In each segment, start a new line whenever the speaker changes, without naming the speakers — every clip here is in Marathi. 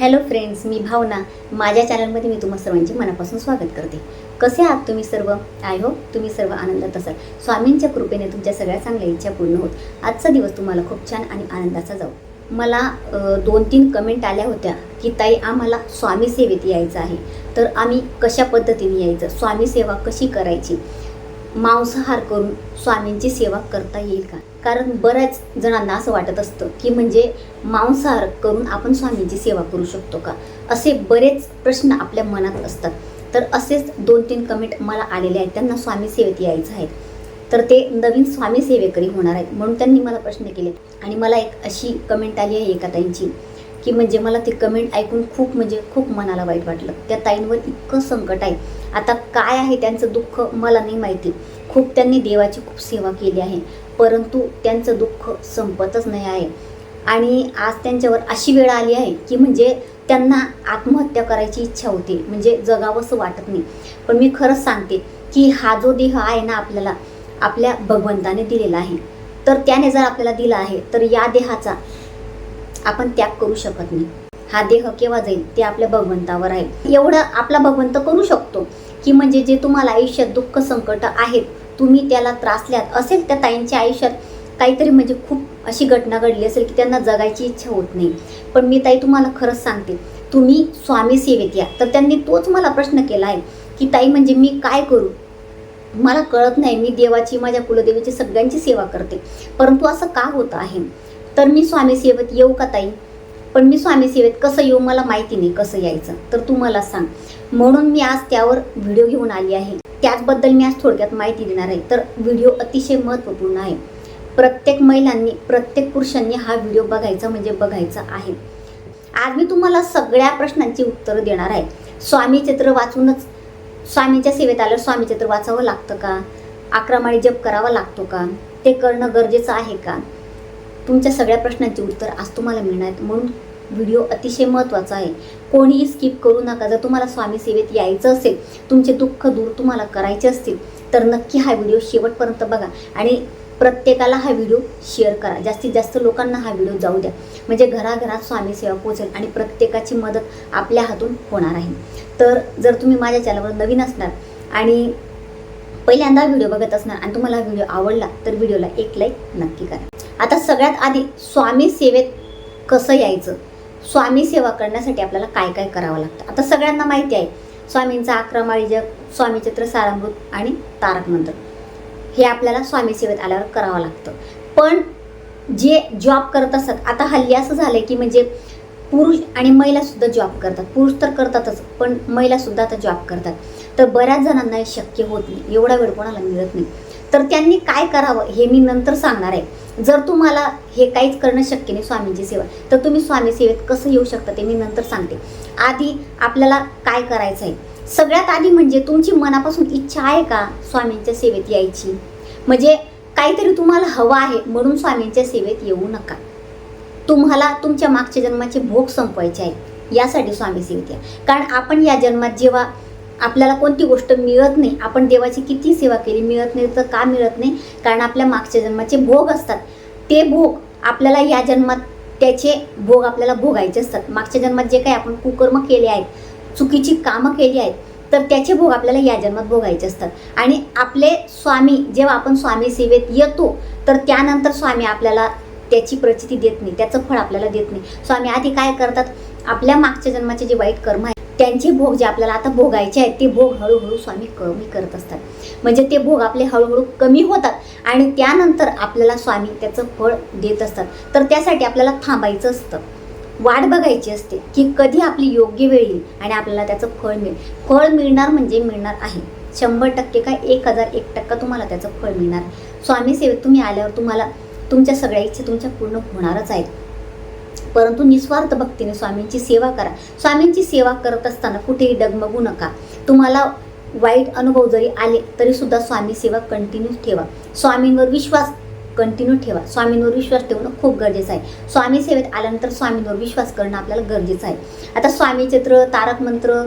हॅलो फ्रेंड्स मी भावना. माझ्या चॅनलमध्ये मी तुम्हा सर्वांचे मनापासून स्वागत करते. कसे आहात तुम्ही सर्व? आय होप तुम्ही सर्व आनंदात असाल. स्वामींच्या कृपेने तुमच्या सगळ्या चांगल्या इच्छा पूर्ण होत. आजचा दिवस तुम्हाला खूप छान आणि आनंदाचा जाऊ. मला दोन तीन कमेंट आल्या होत्या की ताई आम्हाला स्वामी सेवेत यायचं आहे. तर आम्ही कशा पद्धतीने यायचं? स्वामी सेवा कशी करायची? मांसाहार करून स्वामींची सेवा करता येईल का? कारण बऱ्याच जणांना असं वाटत असतं की म्हणजे मांसाहार करून आपण स्वामींची सेवा करू शकतो का? असे बरेच प्रश्न आपल्या मनात असतात. तर असेच दोन तीन कमेंट मला आलेले आहेत. त्यांना स्वामी सेवेत यायचं आहे. तर ते नवीन स्वामी सेवेकरी होणार आहेत म्हणून त्यांनी मला प्रश्न केले. आणि मला एक अशी कमेंट आली आहे एका ताईंची की म्हणजे मला ते कमेंट ऐकून खूप म्हणजे खूप मनाला वाईट वाटलं. त्या ताईंवर इतकं संकट आहे. आता काय आहे त्यांचं दुःख मला नाही माहिती. खूप त्यांनी देवाची खूप सेवा केली आहे परंतु त्यांचं दुःख संपतच नाही आहे. आणि आज त्यांच्यावर अशी वेळ आली आहे की म्हणजे त्यांना आत्महत्या करायची इच्छा होते म्हणजे जगावंसं वाटत नाही. पण मी खरंच सांगते की हा जो देह आहे ना आपल्याला आपल्या भगवंताने दिलेला आहे. तर त्याने जर आपल्याला दिला आहे तर या देहाचा आपण त्याग करू शकत नाही. हा देह केव्हा जाईल ते आपल्या भगवंतावर आहे. एवढं आपला भगवंत करू शकतो की म्हणजे जे तुम्हाला आयुष्यात दुःख संकट आहेत तुम्ही त्याला त्रासल्यात असेल त्या ताईंच्या आयुष्यात काहीतरी म्हणजे खूप अशी घटना घडली असेल की त्यांना जगायची इच्छा होत नाही. पण मी ताई तुम्हाला खरंच सांगते तुम्ही स्वामी सेवेत या. तर त्यांनी तोच मला प्रश्न केला आहे की ताई म्हणजे मी काय करू? मला कळत नाही मी देवाची माझ्या कुलदेवीची सगळ्यांची सेवा करते. परंतु असं का होतं आहे? तर मी स्वामी सेवेत येऊ का ताई? पण मी स्वामी सेवेत कसं येऊ मला माहिती नाही कसं यायचं. तर तू मला सांग. म्हणून मी आज त्यावर व्हिडिओ घेऊन आली आहे. त्याचबद्दल मी आज थोडक्यात माहिती देणार आहे. तर व्हिडिओ अतिशय महत्त्वपूर्ण आहे. प्रत्येक महिलांनी प्रत्येक पुरुषांनी हा व्हिडिओ बघायचा म्हणजे बघायचा आहे. आज मी तुम्हाला सगळ्या प्रश्नांची उत्तरं देणार आहे. स्वामी चित्र वाचूनच स्वामींच्या सेवेत आल्यावर स्वामी चित्र वाचावं लागतं का? अकरा माळी जप करावा लागतो का? ते करणं गरजेचं आहे का? तुमच्या सगळ्या प्रश्नांची उत्तर आज तुम्हाला मिळणार आहेत. म्हणून व्हिडिओ अतिशय महत्त्वाचा आहे. कोणीही स्किप करू नका. जर तुम्हाला स्वामी सेवेत यायचं असेल तुमचे दुःख दूर तुम्हाला करायचे असतील तर नक्की हा व्हिडिओ शेवटपर्यंत बघा आणि प्रत्येकाला हा व्हिडिओ शेअर करा. जास्तीत जास्त लोकांना हा व्हिडिओ जाऊ द्या. म्हणजे घराघरात स्वामी सेवा पोहोचेल आणि प्रत्येकाची मदत आपल्या हातून होणार आहे. तर जर तुम्ही माझ्या चॅनलवर नवीन असणार आणि पहिल्यांदा व्हिडिओ बघत असणार आणि तुम्हाला व्हिडिओ आवडला तर व्हिडिओला एक लाईक नक्की करा. आता सगळ्यात आधी स्वामी सेवेत कसं यायचं? स्वामी सेवा करण्यासाठी आपल्याला काय काय करावं लागतं? आता सगळ्यांना माहिती आहे स्वामींचा आक्रमाळी जग स्वामी चित्र सारामृत आणि तारक मंत्र. हे आपल्याला स्वामी सेवेत आल्यावर करावं लागतं. पण जे जॉब करत असतात आता हल्ली असं झालंय की म्हणजे पुरुष आणि महिलासुद्धा जॉब करतात. पुरुष तर करतातच पण महिलासुद्धा आता जॉब करतात. तर बऱ्याच जणांना हे शक्य होत नाही. एवढा वेळ कोणाला मिळत नाही. तर त्यांनी काय करावं हे मी नंतर सांगणार आहे. जर तुम्हाला हे काहीच करणं शक्य नाही स्वामींची सेवा तर तुम्ही स्वामी सेवेत कसं येऊ शकता ते मी नंतर सांगते. आधी आपल्याला काय करायचं आहे? सगळ्यात आधी म्हणजे तुमची मनापासून इच्छा आहे का स्वामींच्या सेवेत यायची? म्हणजे काहीतरी तुम्हाला हवं आहे म्हणून स्वामींच्या सेवेत येऊ नका. तुम्हाला तुमच्या मागच्या जन्माचे भोग संपवायचे आहेत यासाठी स्वामी सेवेत या. कारण आपण या जन्मात जेव्हा आपल्याला कोणती गोष्ट मिळत नाही आपण देवाची किती सेवा केली मिळत नाही तर का मिळत नाही? कारण आपल्या मागच्या जन्माचे भोग असतात. ते भोग आपल्याला या जन्मात त्याचे भोग आपल्याला भोगायचे असतात. मागच्या जन्मात जे काही आपण कुकर्म केले आहेत चुकीची कामं केली आहेत तर त्याचे भोग आपल्याला या जन्मात भोगायचे असतात. आणि आपले स्वामी जेव्हा आपण स्वामी सेवेत येतो तर त्यानंतर स्वामी आपल्याला त्याची प्रचिती देत नाही त्याचं फळ आपल्याला देत नाही. स्वामी आधी काय करतात? आपल्या मागच्या जन्माचे जे वाईट कर्म आहेत त्यांचे भोग जे आपल्याला आता भोगायचे आहेत ते भोग हळूहळू स्वामी कमी करत असतात. म्हणजे ते भोग आपले हळूहळू कमी होतात आणि त्यानंतर आपल्याला स्वामी त्याचं फळ देत असतात. तर त्यासाठी आपल्याला थांबायचं असतं. वाट बघायची असते की कधी आपली योग्य वेळ येईल आणि आपल्याला त्याचं फळ मिळेल. फळ मिळणार म्हणजे मिळणार आहे. शंभर टक्के काय एक हजार एक टक्का तुम्हाला त्याचं फळ मिळणार. स्वामी सेवेत तुम्ही आल्यावर तुम्हाला तुमच्या सगळ्या इच्छा तुमच्या पूर्ण होणारच आहेत. परंतु निस्वार्थ भक्तीने स्वामींची सेवा करा. स्वामींची सेवा करत असताना कुठेही डगमगू नका. तुम्हाला वाईट अनुभव जरी आले तरी सुद्धा स्वामी सेवा कंटिन्यू ठेवा. स्वामींवर विश्वास कंटिन्यू ठेवा. स्वामींवर विश्वास ठेवणं खूप गरजेचं आहे. स्वामी सेवेत आल्यानंतर स्वामींवर विश्वास करणं आपल्याला गरजेचं आहे. आता स्वामी चित्र तारक मंत्र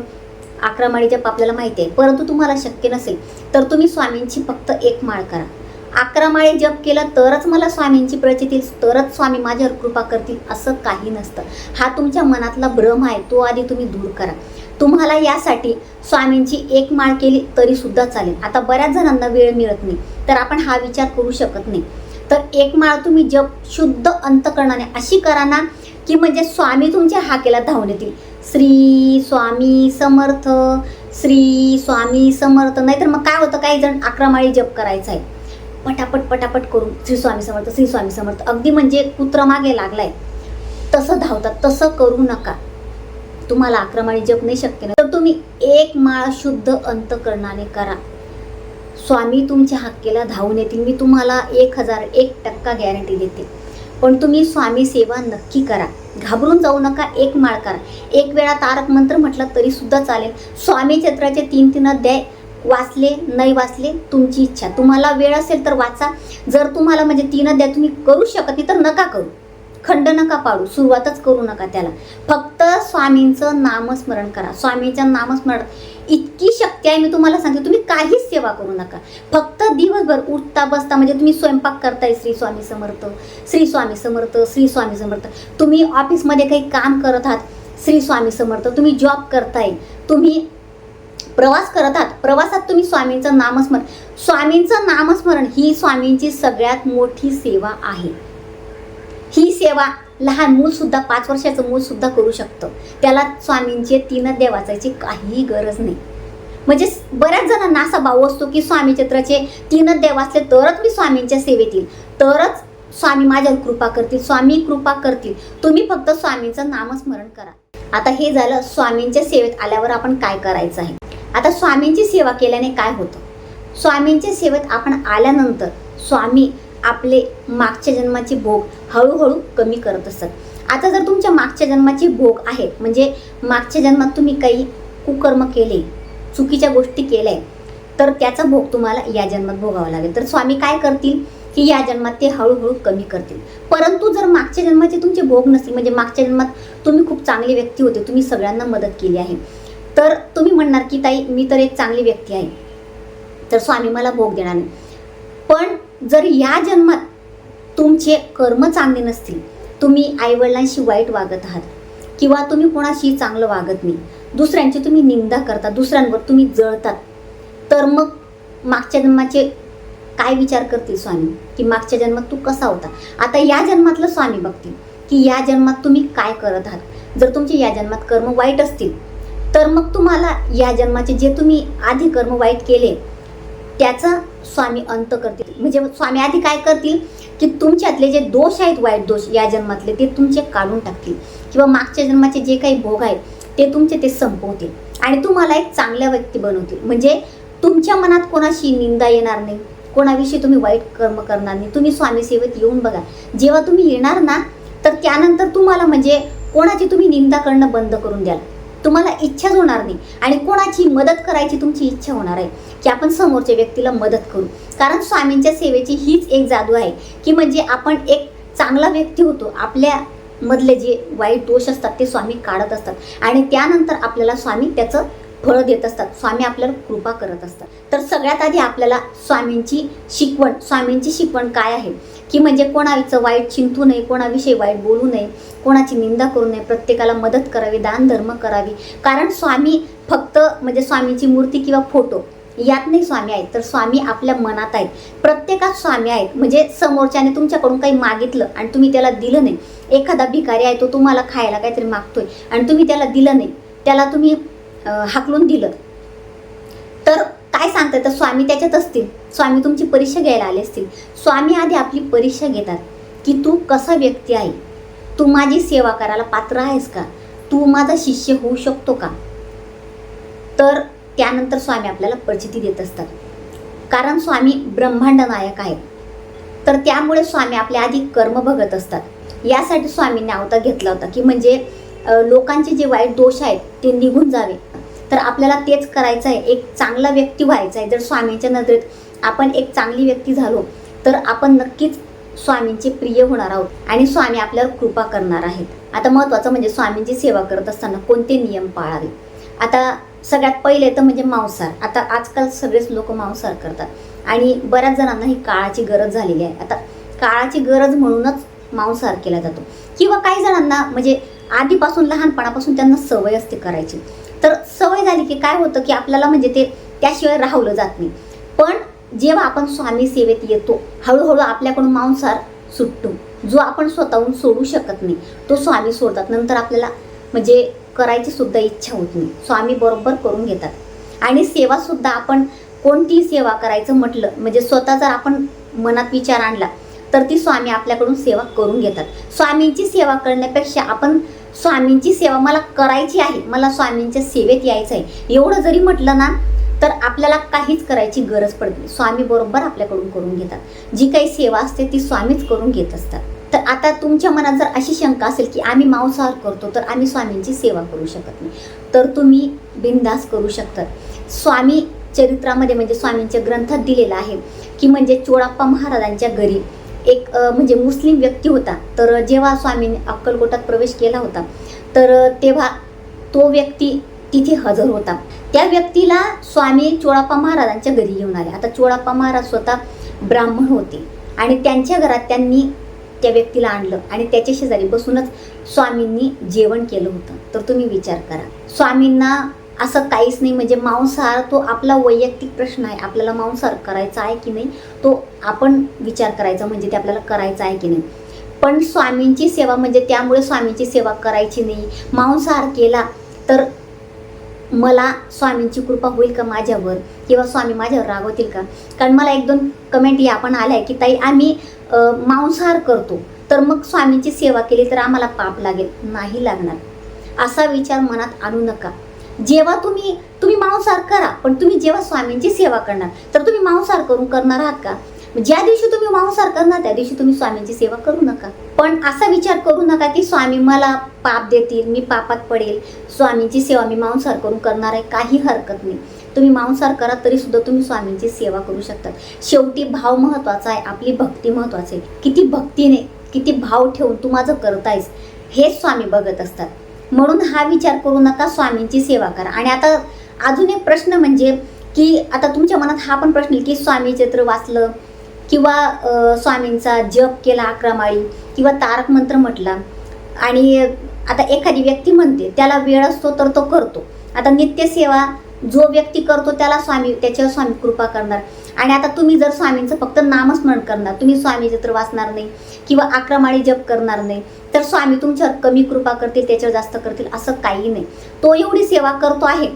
अकरा माळी जप आपल्याला माहिती आहे. परंतु तुम्हाला शक्य नसेल तर तुम्ही स्वामींची फक्त एक माळ करा. अकरा माळे जप केलं तरच मला स्वामींची प्रचिती तरच स्वामी माझ्यावर कृपा करतील असं काही नसतं. हा तुमच्या मनातला भ्रम आहे तो आधी तुम्ही दूर करा. तुम्हाला यासाठी स्वामींची एक माळ केली तरी सुद्धा चालेल. आता बऱ्याच जणांना वेळ मिळत नाही तर आपण हा विचार करू शकत नाही. तर एक माळ तुम्ही जप शुद्ध अंतकरणाने अशी करा ना की म्हणजे स्वामी तुमच्या हाकेला धावून येतील. श्री स्वामी समर्थ श्री स्वामी समर्थ. नाहीतर मग काय होतं? काही जण अकरा माळी जप करायचा आहे. पटापट पटापट करून श्री स्वामी समर्थ श्री स्वामी समर्थ. अगदी म्हणजे कुत्रा मागे लागलाय. तसं धावतात तसं करू नका. तुम्हाला आक्रमणी जप नाही शक्य नाही तर तुम्ही एक माळ शुद्ध अंतकरणाने करा. स्वामी तुमच्या हक्केला धावून येतील. मी तुम्हाला एक हजार एक टक्का गॅरंटी देते. पण तुम्ही स्वामी सेवा नक्की करा. घाबरून जाऊ नका. एक माळ करा. एक वेळा तारक मंत्र म्हटलं तरी सुद्धा चालेल. स्वामी चत्राचे तीन तीन अध्याय वाचले नाही वाचले तुमची इच्छा. तुम्हाला वेळ असेल तर वाचा. जर तुम्हाला म्हणजे तीन अध्याय तुम्ही करू शकत नाही तर नका करू. खंड नका पाडू. सुरुवातच करू नका त्याला. फक्त स्वामींचं नामस्मरण करा. स्वामींचं नामस्मरण. इतकी शक्ती आहे मी तुम्हाला सांगते तुम्ही काहीच सेवा करू नका. फक्त दिवसभर उठता बसता म्हणजे तुम्ही स्वयंपाक करताय श्री स्वामी समर्थ श्री स्वामी समर्थ श्री स्वामी समर्थ. तुम्ही ऑफिसमध्ये काही काम करत आहात श्री स्वामी समर्थ. तुम्ही जॉब करताय. तुम्ही प्रवास करत आहात. प्रवासात तुम्ही स्वामींचं नामस्मरण स्वामींचं नामस्मरण ही स्वामींची सगळ्यात मोठी सेवा आहे. ही सेवा लहान मूल सुद्धा पाच वर्षाचं मूल सुद्धा करू शकतं. त्याला स्वामींचे तीन अध्याय वाचायची काहीही गरज नाही. म्हणजे बऱ्याच जणांना असा भाव असतो की स्वामी चित्राचे तीन अध्याय वाचले तरच मी स्वामींच्या सेवेत येईल. तरच स्वामी माझ्यावर कृपा करतील स्वामी कृपा करतील. तुम्ही फक्त स्वामींचं नामस्मरण करा. आता हे झालं स्वामींच्या सेवेत आल्यावर आपण काय करायचं आहे? आता स्वामींची सेवा केल्याने काय होतं? स्वामींच्या सेवेत आपण आल्यानंतर स्वामी आपले मागच्या जन्माचे भोग हळूहळू कमी करत असतात. आता जर तुमच्या मागच्या जन्माचे भोग आहेत म्हणजे मागच्या जन्मात तुम्ही काही कुकर्म केले चुकीच्या गोष्टी केल्या तर त्याचा भोग तुम्हाला या जन्मात भोगावा लागेल. तर स्वामी काय करतील? की या जन्मात ते हळूहळू कमी करतील. परंतु जर मागच्या जन्माचे तुमचे भोग नसतील म्हणजे मागच्या जन्मात तुम्ही खूप चांगली व्यक्ती होते तुम्ही सगळ्यांना मदत केली आहे तर तुम्ही म्हणणार की ताई मी तर एक चांगली व्यक्ती आहे. तर स्वामी मला भोग देणार नाही. पण जर या जन्मात तुमचे कर्म चांगले नसतील तुम्ही आईवडिलांशी वाईट वागत आहात किंवा तुम्ही कोणाशी चांगलं वागत नाही दुसऱ्यांची तुम्ही निंदा करता दुसऱ्यांवर तुम्ही जळतात तर मग मागच्या जन्माचे काय विचार करतील स्वामी? की मागच्या जन्मात तू कसा होता? आता या जन्मातलं स्वामी बघतील की या जन्मात तुम्ही काय करत आहात. जर तुमचे या जन्मात कर्म वाईट असतील तर मग तुम्हाला या जन्माचे जे तुम्ही आधी कर्म वाईट केले त्याचा स्वामी अंत करतील. म्हणजे स्वामी आधी काय करतील? की तुमच्यातले जे दोष आहेत वाईट दोष या जन्मातले ते तुमचे काढून टाकतील. किंवा मागच्या जन्माचे जे काही भोग आहेत ते तुमचे ते संपवतील. आणि तुम्हाला एक चांगल्या व्यक्ती बनवतील. म्हणजे तुमच्या मनात कोणाशी निंदा येणार नाही. कोणाविषयी तुम्ही वाईट कर्म करणार नाही. तुम्ही स्वामी सेवेत येऊन बघा. जेव्हा तुम्ही येणार ना तर त्यानंतर तुम्हाला म्हणजे कोणाची तुम्ही निंदा करणं बंद करून द्याल. तुम्हाला इच्छाच होणार नाही. आणि कोणाची मदत करायची तुमची इच्छा होणार आहे की आपण समोरच्या व्यक्तीला मदत करू. कारण स्वामींच्या सेवेची हीच एक जादू आहे की म्हणजे आपण एक चांगला व्यक्ती होतो आपल्या मधले जे वाईट दोष असतात ते स्वामी काढत असतात. आणि त्यानंतर आपल्याला स्वामी त्याचं फळं देत असतात. स्वामी आपल्याला कृपा करत असतात. तर सगळ्यात आधी आपल्याला स्वामींची शिकवण स्वामींची शिकवण काय आहे? की म्हणजे कोणाचं वाईट चिंतू नये कोणाविषयी वाईट बोलू नये कोणाची निंदा करू नये प्रत्येकाला मदत करावी दान धर्म करावी. कारण स्वामी फक्त म्हणजे स्वामीची मूर्ती किंवा फोटो यात नाही स्वामी आहेत. तर स्वामी आपल्या मनात आहेत. प्रत्येकात स्वामी आहेत. म्हणजे समोरच्याने तुमच्याकडून काही मागितलं आणि तुम्ही त्याला दिलं नाही. एखादा भिकारी आहे तो तुम्हाला खायला काहीतरी मागतोय आणि तुम्ही त्याला दिलं नाही. त्याला तुम्ही हाकलून दिलं. तर काय सांगताय? तर स्वामी त्याच्यात असतील. स्वामी तुमची परीक्षा घ्यायला आले असतील. स्वामी आधी आपली परीक्षा घेतात की तू कसा व्यक्ती आहे? तू माझी सेवा करायला पात्र आहेस का? तू माझा शिष्य होऊ शकतो का? तर त्यानंतर स्वामी आपल्याला प्रचिती देत असतात. कारण स्वामी ब्रह्मांड नायक आहेत. तर त्यामुळे स्वामी आपल्या आधी कर्म बघत असतात. यासाठी स्वामींनी अवतार घेतला होता की म्हणजे लोकांचे जे वाईट दोष आहेत ते निघून जावे. तर आपल्याला तेच करायचं आहे एक चांगला व्यक्ती व्हायचा आहे जर स्वामींच्या नजरेत आपण एक चांगली व्यक्ती झालो तर आपण नक्कीच स्वामींचे प्रिय होणार आहोत आणि स्वामी आपल्यावर कृपा करणार आहेत. आता महत्त्वाचं म्हणजे स्वामींची सेवा करत असताना कोणते नियम पाळावे? आता सगळ्यात पहिले तर म्हणजे मांसाहार. आता आजकाल सगळेच लोक मांसाहार करतात. आणि बऱ्याच जणांना ही काळाची गरज झालेली आहे. आता काळाची गरज म्हणूनच मांसाहार केला जातो. किंवा काही जणांना म्हणजे आधीपासून लहानपणापासून त्यांना सवय असते करायची. तर सवय झाली की काय होतं की आपल्याला म्हणजे ते त्याशिवाय राहवलं जात नाही. पण जेव्हा आपण स्वामी सेवेत येतो हळूहळू आपल्याकडून मांसार सुटतो. जो आपण स्वतःहून सोडू शकत नाही तो स्वामी सोडतात. नंतर आपल्याला म्हणजे करायची सुद्धा इच्छा होत नाही. स्वामी बरोबर करून घेतात. आणि सेवासुद्धा आपण कोणतीही सेवा करायचं म्हटलं म्हणजे स्वतः जर आपण मनात विचार आणला तर ती स्वामी आपल्याकडून सेवा करून घेतात. स्वामींची सेवा करण्यापेक्षा आपण स्वामींची सेवा मला करायची आहे मला स्वामींच्या सेवेत यायचं आहे एवढं जरी म्हटलं ना तर आपल्याला काहीच करायची गरज पडत नाही. स्वामी बरोबर आपल्याकडून करून घेतात. जी काही सेवा असते ती स्वामीच करून घेत असतात. तर आता तुमच्या मनात जर अशी शंका असेल की आम्ही मांसाहार करतो तर आम्ही स्वामींची सेवा करू शकत नाही. तर तुम्ही बिनधास करू शकतात स्वामी चरित्रामध्ये म्हणजे स्वामींच्या ग्रंथात दिलेलं आहे की म्हणजे चोळाप्पा महाराजांच्या घरी एक म्हणजे मुस्लिम व्यक्ती होता. तर जेव्हा स्वामींनी अक्कलकोटात प्रवेश केला होता तर तेव्हा तो व्यक्ती तिथे हजर होता. त्या व्यक्तीला स्वामी चोळाप्पा महाराजांच्या घरी येऊन आले. आता चोळाप्पा महाराज स्वतः ब्राह्मण होते आणि त्यांच्या घरात त्यांनी त्या व्यक्तीला आणलं आणि त्याच्या शेजारी बसूनच स्वामींनी जेवण केलं होतं. तर तुम्ही विचार करा. स्वामींना असं काहीच नाही. म्हणजे मांसाहार तो आपला वैयक्तिक प्रश्न आहे. आपल्याला मांसाहार करायचा आहे की नाही तो आपण विचार करायचा म्हणजे ते आपल्याला करायचा आहे की नाही. पण स्वामींची सेवा म्हणजे त्यामुळे स्वामींची सेवा करायची नाही. मांसाहार केला तर मला स्वामींची कृपा होईल का माझ्यावर? किंवा स्वामी माझ्यावर रागवतील का? कारण मला एक दोन कमेंट या पण आल्या की ताई आम्ही मांसाहार करतो. तर मग स्वामींची सेवा केली तर आम्हाला पाप लागेल. नाही लागणार. असा विचार मनात आणू नका. जेव्हा तुम्ही तुम्ही मांसाहार करा पण तुम्ही जेव्हा स्वामींची सेवा करणार तर तुम्ही मांसाहार करून करणार आहात का? ज्या दिवशी तुम्ही मांसाहार करणार त्या दिवशी तुम्ही स्वामींची सेवा करू नका. पण असा विचार करू नका की स्वामी मला पाप देतील मी पापात पडेल. स्वामींची सेवा मी मांसाहार करून करणार आहे काही हरकत नाही. तुम्ही मांसाहार करा तरी सुद्धा तुम्ही स्वामींची सेवा करू शकतात. शेवटी भाव महत्त्वाचा आहे आपली भक्ती महत्वाची आहे. किती भक्तीने किती भाव ठेवून तू माझं करतायस हेच स्वामी बघत असतात. म्हणून हा विचार करू नका स्वामींची सेवा करा. आणि आता अजून एक प्रश्न म्हणजे की आता तुमच्या मनात हा पण प्रश्न येईल की स्वामी चित्र वाचलं किंवा स्वामींचा जप केला अकरा किंवा तारक मंत्र म्हटला. आणि आता एखादी व्यक्ती म्हणते त्याला वेळ असतो तर तो करतो. आता नित्यसेवा जो व्यक्ती करतो त्याला स्वामी त्याच्यावर स्वामी कृपा करणार. आणि आता तुम्ही जर स्वामींचं फक्त नामस्मरण करणार तुम्ही स्वामी चित्र वाचणार नाही किंवा अकरा जप करणार नाही तर स्वामी तुमच्यावर कमी कृपा करतील त्याच्यावर जास्त करतील असं काही नाही. तो एवढी सेवा करतो आहे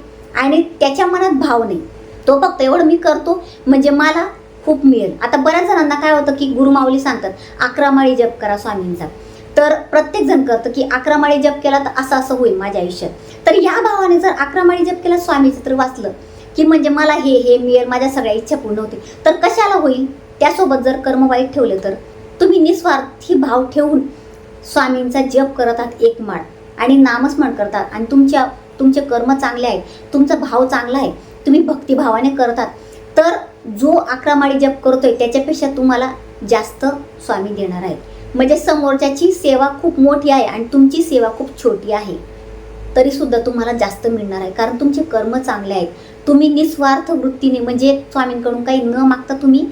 आणि त्याच्या मनात भाव नाही. तो फक्त एवढं मी करतो म्हणजे मला खूप मिळेल. आता बऱ्याच जणांना काय होतं की गुरुमाऊली सांगतात अकरा माळी जप करा स्वामींचा. तर प्रत्येक जण करतं की अकरा माळी जप केला तर असं असं होईल माझ्या आयुष्यात. तर या भावाने जर अकरा माळी जप केला स्वामीचं तर वाचलं की म्हणजे मला हे हे मिळेल माझ्या सगळ्या इच्छा पूर्ण होतील. तर कशाला होईल? त्यासोबत जर कर्म वाईट ठेवले तर? तुम्ही निस्वार्थी भाव ठेवून स्वामींचा जप करत आहात एक माळ आणि नामस्मरण करतात. आणि तुमच्या तुमचे कर्म चांगले आहेत तुमचा भाव चांगला आहे तुम्ही भक्तिभावाने करतात. तर जो अकरा माळी जप करतोय त्याच्यापेक्षा तुम्हाला जास्त स्वामी देणार आहेत. म्हणजे समोरच्याची सेवा खूप मोठी आहे आणि तुमची सेवा खूप छोटी आहे. तरी सुद्धा तुम्हाला जास्त मिळणार आहे. कारण तुमचे कर्म चांगले आहेत. तुम्ही निस्वार्थ वृत्तीने म्हणजे स्वामींकडून काही न मागता तुम्ही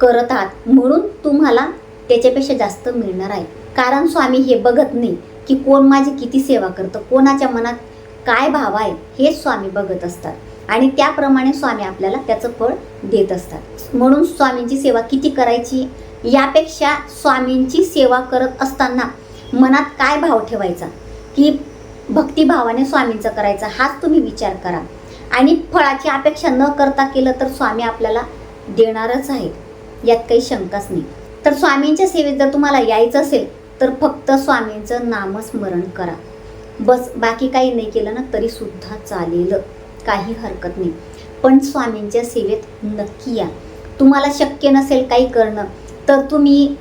करत आहात. म्हणून तुम्हाला त्याच्यापेक्षा जास्त मिळणार आहे. कारण स्वामी हे बघत नाही की कोण माझी किती सेवा करतं कोणाच्या मनात काय भाव आहे हे स्वामी बघत असतात. आणि त्याप्रमाणे स्वामी आपल्याला त्याचं फळ देत असतात. म्हणून स्वामींची सेवा किती करायची? यापेक्षा स्वामींची सेवा करत असताना मनात काय भाव ठेवायचा? की भक्तिभावाने स्वामींचं करायचा हाच तुम्ही विचार करा. आणि फळाची अपेक्षा न करता केलं तर स्वामी आपल्याला देणारच आहे यात काही शंकाच नाही. तर स्वामींच्या सेवेत जर तुम्हाला यायचं असेल तर फक्त स्वामींचं नामस्मरण करा. बस बाकी काही नाही केलं ना तरी सुद्धा चालेल. काही हरकत नाही. पण स्वामींच्या सेवेत नक्की या. तुम्हाला शक्य नसेल काही करणं तर तुम्ही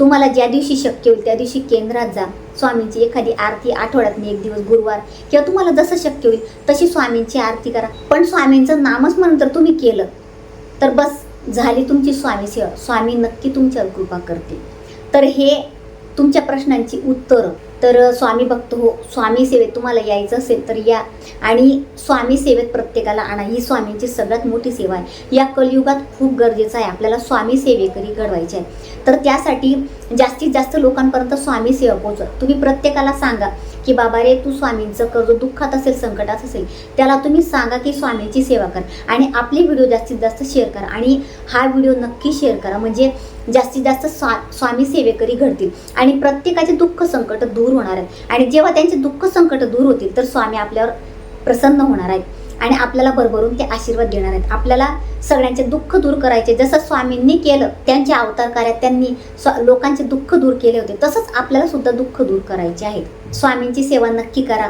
तुम्हाला ज्या दिवशी शक्य होईल त्या दिवशी केंद्रात जा. स्वामींची एखादी आरती आठवड्यातनं एक दिवस गुरुवार किंवा तुम्हाला जसं शक्य होईल तशी स्वामींची आरती करा. पण स्वामींचं नामस्मरण तर तुम्ही केलं तर बस झाली तुमची स्वामी सेवा. स्वामी नक्की तुमच्यावर कृपा करते तर हे तुमच्या प्रश्नांची उत्तरं. तर स्वामी भक्त हो स्वामी सेवेत तुम्हाला यायचं असेल तर या. आणि स्वामी सेवेत प्रत्येकाला आणा. ही स्वामींची सगळ्यात मोठी सेवा आहे. या कलयुगात खूप गरजेचं आहे. आपल्याला स्वामी सेवेकरी घडवायचे आहे तर त्यासाठी जास्तीत जास्त लोकांपर्यंत स्वामी सेवा पोहोचवा. तुम्ही प्रत्येकाला सांगा की बाबा रे तू स्वामींचं कर दुःखात असेल संकटात असेल त्याला तुम्ही सांगा की स्वामींची सेवा कर. आणि आपले व्हिडिओ जास्तीत जास्त शेअर करा. आणि हा व्हिडिओ नक्की शेअर करा. म्हणजे जास्तीत जास्त स्वा स्वामी सेवेकरी घडतील. आणि प्रत्येकाचे दुःख संकट दूर होणार आहेत आणि जेव्हा त्यांचे दुःख संकट दूर होतील तर स्वामी आपल्यावर प्रसन्न होणार आहेत. आणि आपल्याला भरभरून ते आशीर्वाद देणार आहेत. आपल्याला सगळ्यांचे दुःख दूर करायचे. जसं स्वामींनी केलं त्यांच्या अवतार कार्यात त्यांनी स्व लोकांचे दुःख दूर केले होते तसंच आपल्याला सुद्धा दुःख दूर करायचे आहेत. स्वामींची सेवा नक्की करा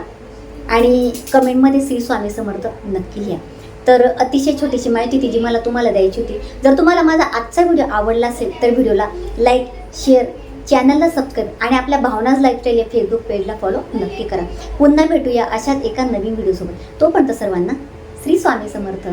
आणि कमेंटमध्ये श्री स्वामी समर्थ नक्की लिहा. तर अतिशय छोटीशी माहिती ती जी मला तुम्हाला द्यायची होती. जर तुम्हाला माझा आजचा व्हिडिओ आवडला असेल तर व्हिडिओला लाईक शेअर चॅनलला सबस्क्राईब आणि आपल्या भावनाज लाईफस्टाईल या फेसबुक पेजला फॉलो नक्की करा. पुन्हा भेटूया अशाच एका नवीन व्हिडिओसोबत तोपर्यंत सर्वांना श्री स्वामी समर्थ.